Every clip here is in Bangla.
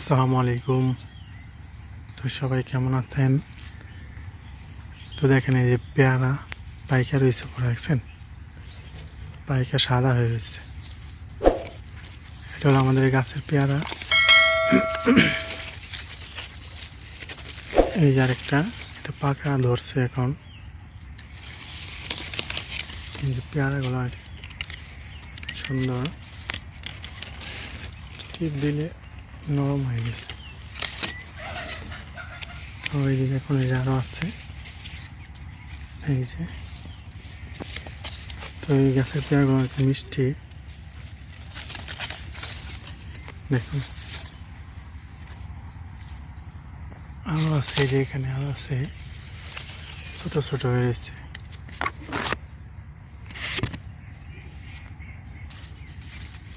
আসসালামু আলাইকুম। তো সবাই কেমন আছেন? তো দেখেন এই যে পেয়ারা, পাইকা রয়েছে পরে, দেখছেন? পাইকা সাদা হয়ে রয়েছে। এটা হলো আমাদের গাছের পেয়ারা। এই যে আরেকটা, এটা পাকা ধরছে এখন। এই যে পেয়ারাগুলো সুন্দর। টিপ দিলে নরম হয়ে গেছে। দেখুন এই আরও আছে। এই যে। তো এই গাছের পেয়ারগুলো একটু মিষ্টি। দেখুন। আরও আছে যে এখানে আরও আছে। ছোট ছোট হয়েছে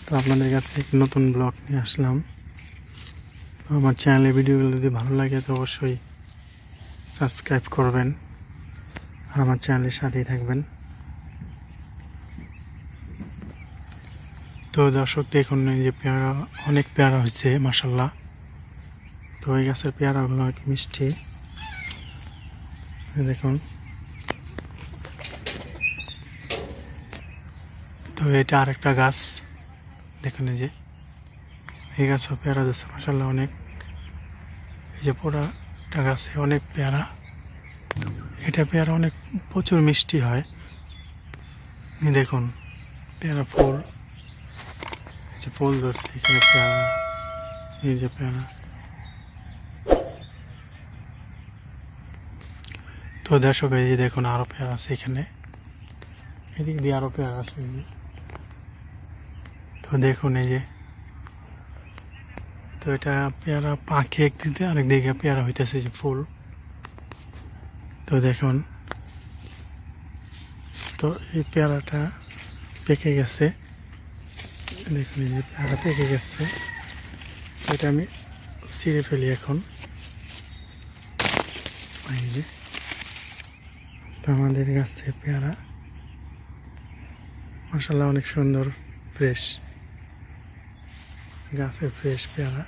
তো আপনাদের কাছে নতুন ব্লগ নিয়ে আসলাম। আমার চ্যানেলের ভিডিওগুলো যদি ভালো লাগে, তো অবশ্যই সাবস্ক্রাইব করবেন। আর আমার চ্যানেলের সাথেই থাকবেন। তো দর্শক, দেখুন যে পেয়ারা, অনেক পেয়ারা হয়েছে মাসাল্লাহ তো এই গাছের পেয়ারাগুলো অনেক মিষ্টি। দেখুন। তো এটা আরেকটা গাছ। দেখুন যে। এই গাছও পেয়ারা দিচ্ছে মাসাল্লাহ অনেক। এই যে পোড়াটা গাছে অনেক পেয়ারা। এটা পেয়ারা অনেক প্রচুর মিষ্টি হয়। দেখুন, পেয়ারা ফুল। এই যে ফুল ধরছে, এখানে পেয়ারা। এই যে পেয়ারা। তো দর্শক, এই যে দেখুন আরও পেয়ারা আছে এখানে। এদিক দিয়ে আরও পেয়ারা আছে। যে তো দেখুন, এই যে তো এটা পেয়ারা পাখি একদিকে আরেক দিকে পেয়ারা হইতেছে যে ফুল। তো দেখুন, তো এই পেয়ারাটা পেকে গেছে। দেখুন, এই যে পেয়ারা পেকে গেছে। এটা আমি ছিঁড়ে ফেলি এখন। আমাদের গাছে পেয়ারা। মশাল্লা অনেক সুন্দর, ফ্রেশ। গাছে ফ্রেশ পেয়ারা